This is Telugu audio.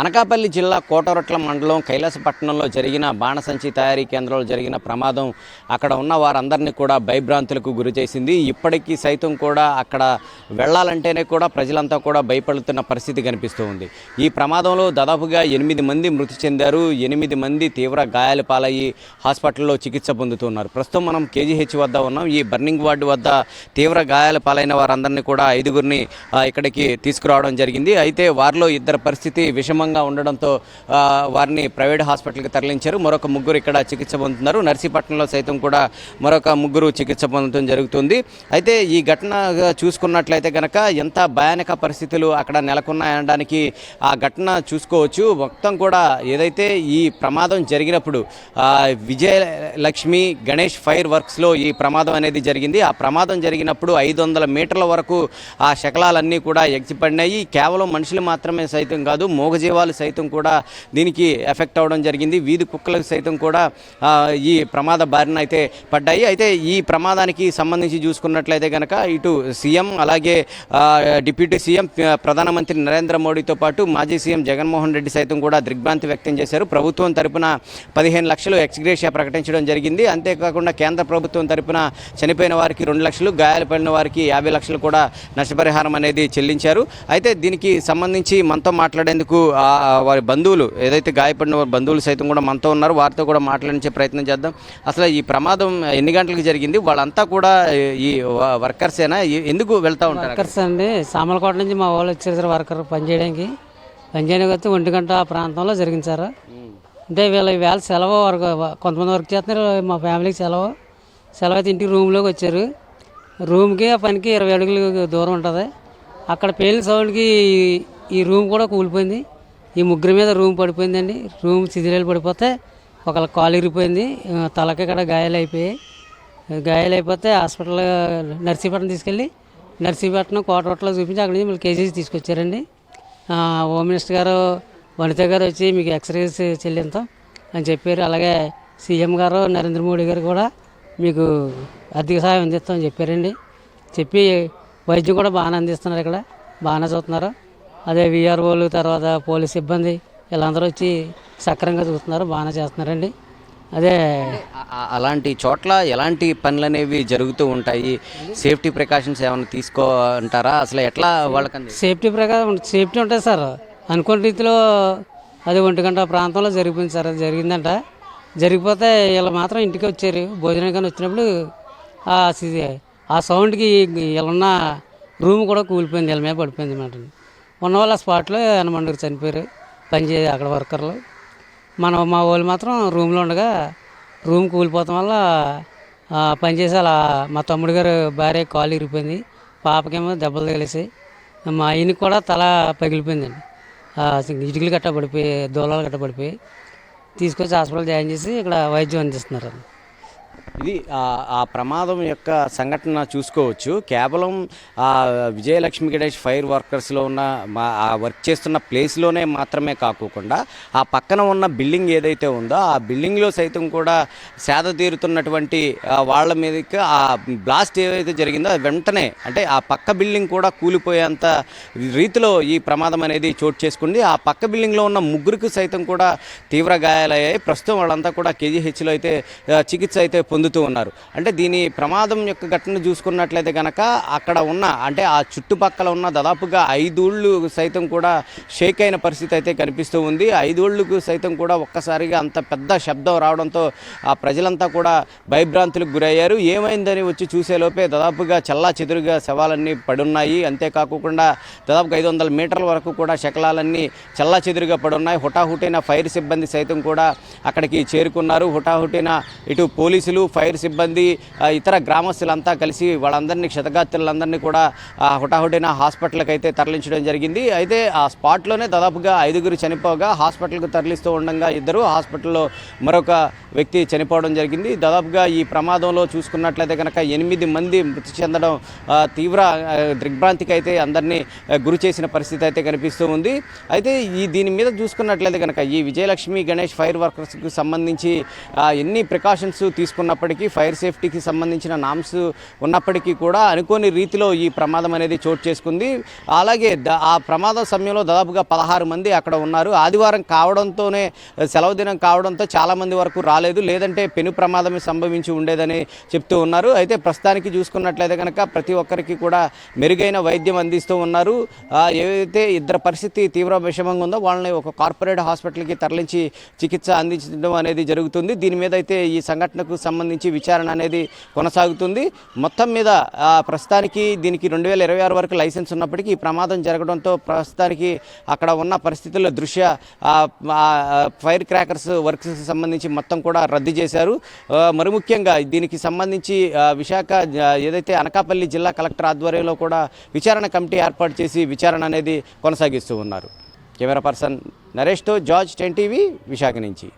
అనకాపల్లి జిల్లా కోటరొట్ల మండలం కైలాసపట్నంలో జరిగిన బాణసంచి తయారీ కేంద్రంలో జరిగిన ప్రమాదం అక్కడ ఉన్న వారందరినీ కూడా భయభ్రాంతులకు గురి చేసింది. ఇప్పటికీ సైతం కూడా అక్కడ వెళ్ళాలంటేనే కూడా ప్రజలంతా కూడా భయపడుతున్న పరిస్థితి కనిపిస్తూ ఉంది. ఈ ప్రమాదంలో దాదాపుగా ఎనిమిది మంది మృతి చెందారు. ఎనిమిది మంది తీవ్ర గాయాలు పాలయ్యి హాస్పిటల్లో చికిత్స పొందుతున్నారు. ప్రస్తుతం మనం కేజీహెచ్ వద్ద ఉన్నాం. ఈ బర్నింగ్ వార్డు వద్ద తీవ్ర గాయాలు పాలైన వారందరినీ కూడా ఐదుగురిని ఇక్కడికి తీసుకురావడం జరిగింది. అయితే వారిలో ఇద్దరు పరిస్థితి విషమంగా ఉండడంతో వారిని ప్రైవేట్ హాస్పిటల్కి తరలించారు. మరొక ముగ్గురు ఇక్కడ చికిత్స పొందుతున్నారు. నర్సీపట్నంలో సైతం కూడా మరొక ముగ్గురు చికిత్స పొందడం జరుగుతుంది. అయితే ఈ ఘటన చూసుకున్నట్లయితే కనుక ఎంత భయానక పరిస్థితులు అక్కడ నెలకొన్నాయనడానికి ఆ ఘటన చూసుకోవచ్చు. మొత్తం కూడా ఏదైతే ఈ ప్రమాదం జరిగినప్పుడు విజయలక్ష్మి గణేష్ ఫైర్ వర్క్స్లో ఈ ప్రమాదం అనేది జరిగింది. ఆ ప్రమాదం జరిగినప్పుడు ఐదు వందల మీటర్ల వరకు ఆ శకలాలన్నీ కూడా ఎగిసిపడినాయి. కేవలం మనుషులు మాత్రమే సైతం కాదు వాళ్ళు సైతం కూడా దీనికి ఎఫెక్ట్ అవ్వడం జరిగింది. వీధి కుక్కలకు సైతం కూడా ఈ ప్రమాద బారిన అయితే పడ్డాయి. అయితే ఈ ప్రమాదానికి సంబంధించి చూసుకున్నట్లయితే కనుక ఇటు సీఎం అలాగే డిప్యూటీ సీఎం ప్రధానమంత్రి నరేంద్ర మోడీతో పాటు మాజీ సీఎం జగన్మోహన్ రెడ్డి సైతం కూడా దిగ్భ్రాంతి వ్యక్తం చేశారు. ప్రభుత్వం తరపున పదిహేను లక్షలు ఎక్స్గ్రేషియా ప్రకటించడం జరిగింది. అంతేకాకుండా కేంద్ర ప్రభుత్వం తరపున చనిపోయిన వారికి రెండు లక్షలు గాయాలపడిన వారికి యాభై లక్షలు కూడా నష్టపరిహారం అనేది చెల్లించారు. అయితే దీనికి సంబంధించి మనతో మాట్లాడేందుకు వారి బంధువులు ఏదైతే గాయపడిన వారి బంధువులు సైతం కూడా మనతో ఉన్నారు వారితో కూడా మాట్లాడించే ప్రయత్నం చేద్దాం. అసలు ఈ ప్రమాదం ఎన్ని గంటలకు జరిగింది? వాళ్ళంతా కూడా ఈ వ- వర్కర్సేనా ఎందుకు వెళ్తూ ఉంటారు వర్కర్స్ అండి సామలకోట నుంచి మా వాళ్ళు వచ్చారు సార్ వర్కర్ పనిచేయడానికి. పనిచేయడానికి వస్తే ఒంటి గంట ఆ ప్రాంతంలో జరిగింది సార్. అంటే వీళ్ళ వేళ సెలవు వర్క్ కొంతమంది వర్క్ చేస్తున్నారు మా ఫ్యామిలీకి సెలవు. సెలవు అయితే ఇంటికి రూమ్లోకి వచ్చారు. రూమ్కి ఆ పనికి ఇరవై అడుగులు దూరం ఉంటుంది. అక్కడ పేలిన సౌండ్కి ఈ రూమ్ కూడా కూలిపోయింది. ఈ ముగ్గురి మీద రూమ్ పడిపోయిందండి. రూమ్ శిథిలాలు పడిపోతే ఒకళ్ళ కాలు ఇరిగిపోయింది. తలకి ఇక్కడ గాయాలు అయిపోయాయి. గాయాలు అయిపోతే హాస్పిటల్ నర్సీపట్నం తీసుకెళ్ళి నర్సీపట్నం కోటరోట్లో చూపించి అక్కడి నుంచి మళ్ళీ కేసీసీ తీసుకొచ్చారండి. హోమ్ మినిస్టర్ గారు వనిత గారు వచ్చి మీకు ఎక్స్రేస్ చెల్లింతాం అని చెప్పారు. అలాగే సీఎం గారు నరేంద్ర మోడీ గారు కూడా మీకు ఆర్థిక సహాయం అందిస్తామని చెప్పారండి. చెప్పి వైద్యం కూడా బాగానే అందిస్తున్నారు ఇక్కడ. బాగానే చూస్తున్నారు అదే విఆర్ఓలు తర్వాత పోలీస్ సిబ్బంది వీళ్ళందరూ వచ్చి సక్రంగా చూస్తున్నారు బాగానే చేస్తున్నారండి. అదే అలాంటి చోట్ల ఎలాంటి పనులు అనేవి జరుగుతూ ఉంటాయి? సేఫ్టీ ప్రికాషన్స్ ఏమైనా తీసుకో అంటారా అసలు ఎట్లా వాళ్ళకంది? సేఫ్టీ ప్రకారం సేఫ్టీ ఉంటుంది సార్ అనుకున్న రీతిలో అది ఒంటి గంట ప్రాంతంలో జరిగిపోయింది సార్ అది జరిగిందంట. జరిగిపోతే వీళ్ళు మాత్రం ఇంటికి వచ్చారు భోజనం కానీ వచ్చినప్పుడు ఆ సౌండ్కి వీళ్ళున్న రూమ్ కూడా కూలిపోయింది వీళ్ళ మీద పడిపోయింది అన్నమాట ఉన్న వాళ్ళ స్పాట్లో హనుమండుకు చనిపోయారు. పనిచే అక్కడ వర్కర్లు. మన మా వాళ్ళు మాత్రం రూమ్లో ఉండగా రూమ్ కూలిపోవటం వల్ల ఆ, పనిచేసి అలా మా తమ్ముడు గారు భార్య కాలు ఇరిగిపోయింది. పాపకేమో దెబ్బలు తగిలేసి మా ఆయనకి కూడా తల పగిలిపోయిందండి. ఇటుకలు గట్ట పడిపోయి దూలాలు గట్ట పడిపోయి తీసుకొచ్చి హాస్పిటల్ జాయిన్ చేసి ఇక్కడ వైద్యం అందిస్తున్నారు ఇది ఆ- ప్రమాదం యొక్క సంఘటన చూసుకోవచ్చు. కేవలం ఆ విజయలక్ష్మి గణేష్ ఫైర్ వర్కర్స్లో ఉన్న మా ఆ వర్క్ చేస్తున్న ప్లేస్లోనే మాత్రమే కాకోకుండా ఆ పక్కన ఉన్న బిల్డింగ్ ఏదైతే ఉందో ఆ బిల్డింగ్లో సైతం కూడా సేద తీరుతున్నటువంటి వాళ్ళ మీదకి ఆ బ్లాస్ట్ ఏదైతే జరిగిందో అది వెంటనే అంటే ఆ పక్క బిల్డింగ్ కూడా కూలిపోయేంత రీతిలో ఈ ప్రమాదం అనేది చోటు చేసుకుంది. ఆ పక్క బిల్డింగ్లో ఉన్న ముగ్గురికి సైతం కూడా తీవ్ర గాయాలయ్యాయి. ప్రస్తుతం వాళ్ళంతా కూడా కేజీహెచ్లో అయితే చికిత్స అయితే పొందుతూ ఉన్నారు. అంటే దీని ప్రమాదం యొక్క ఘటన చూసుకున్నట్లయితే కనుక అక్కడ ఉన్న అంటే ఆ చుట్టుపక్కల ఉన్న దాదాపుగా ఐదూళ్ళు సైతం కూడా షేక్ అయిన పరిస్థితి అయితే కనిపిస్తూ ఉంది. ఐదూళ్ళకు సైతం కూడా ఒక్కసారిగా అంత పెద్ద శబ్దం రావడంతో ఆ ప్రజలంతా కూడా భయభ్రాంతులకు గురయ్యారు. ఏమైందని వచ్చి చూసేలోపే దాదాపుగా చల్లా చెదురుగా శవాలన్నీ పడున్నాయి. అంతేకాకుండా దాదాపుగా ఐదు వందల మీటర్ల వరకు కూడా శకలాలన్నీ చల్లా చెదురుగా పడున్నాయి. హుటాహుటైన ఫైర్ సిబ్బంది సైతం కూడా అక్కడికి చేరుకున్నారు. హుటాహుటైన ఇటు పోలీసులు ఫైర్ సిబ్బంది ఇతర గ్రామస్తులంతా కలిసి వాళ్ళందరినీ క్షతగాత్రులందరినీ కూడా హుటాహుటిన హాస్పిటల్కి అయితే తరలించడం జరిగింది. అయితే ఆ స్పాట్లోనే దాదాపుగా ఐదుగురు చనిపోగా హాస్పిటల్కు తరలిస్తూ ఉండగా ఇద్దరు హాస్పిటల్లో మరొక వ్యక్తి చనిపోవడం జరిగింది. దాదాపుగా ఈ ప్రమాదంలో చూసుకున్నట్లయితే కనుక ఎనిమిది మంది మృతి చెందడం తీవ్ర దిగ్భ్రాంతికి అయితే అందరినీ గురి చేసిన పరిస్థితి అయితే కనిపిస్తూ ఉంది. అయితే ఈ దీని మీద చూసుకున్నట్లయితే కనుక ఈ విజయలక్ష్మి గణేష్ ఫైర్ వర్కర్స్కి సంబంధించి ఎన్ని ప్రికాషన్స్ తీసుకున్న ఉన్నప్పటికీ ఫైర్ సేఫ్టీకి సంబంధించిన నామ్స్ ఉన్నప్పటికీ కూడా అనుకోని రీతిలో ఈ ప్రమాదం అనేది చోటు చేసుకుంది. అలాగే ఆ ప్రమాద సమయంలో దాదాపుగా పదహారు మంది అక్కడ ఉన్నారు. ఆదివారం కావడంతోనే సెలవు దినం కావడంతో చాలామంది వరకు రాలేదు. లేదంటే పెను ప్రమాదమే సంభవించి ఉండేదని చెప్తూ ఉన్నారు. అయితే ప్రస్తుతానికి చూసుకున్నట్లయితే కనుక ప్రతి ఒక్కరికి కూడా మెరుగైన వైద్యం అందిస్తూ ఉన్నారు. ఏదైతే ఇద్దరు పరిస్థితి తీవ్ర విషమంగా ఉందో వాళ్ళని ఒక కార్పొరేట్ హాస్పిటల్కి తరలించి చికిత్స అందించడం అనేది జరుగుతుంది. దీని మీద అయితే ఈ సంఘటనకు సంబంధించి సంబంధించి విచారణ అనేది కొనసాగుతుంది. మొత్తం మీద ప్రస్తుతానికి దీనికి రెండు వేల ఇరవై ఆరు వరకు లైసెన్స్ ఉన్నప్పటికీ ఈ ప్రమాదం జరగడంతో ప్రస్తుతానికి అక్కడ ఉన్న పరిస్థితుల దృష్ట్యా ఫైర్ క్రాకర్స్ వర్క్స్ సంబంధించి మొత్తం కూడా రద్దు చేశారు. మరి ముఖ్యంగా దీనికి సంబంధించి విశాఖ ఏదైతే అనకాపల్లి జిల్లా కలెక్టర్ ఆధ్వర్యంలో కూడా విచారణ కమిటీ ఏర్పాటు చేసి విచారణ అనేది కొనసాగిస్తూ ఉన్నారు. కెమెరా పర్సన్ నరేష్తో జార్జ్ టెన్ టీవీ విశాఖ నుంచి.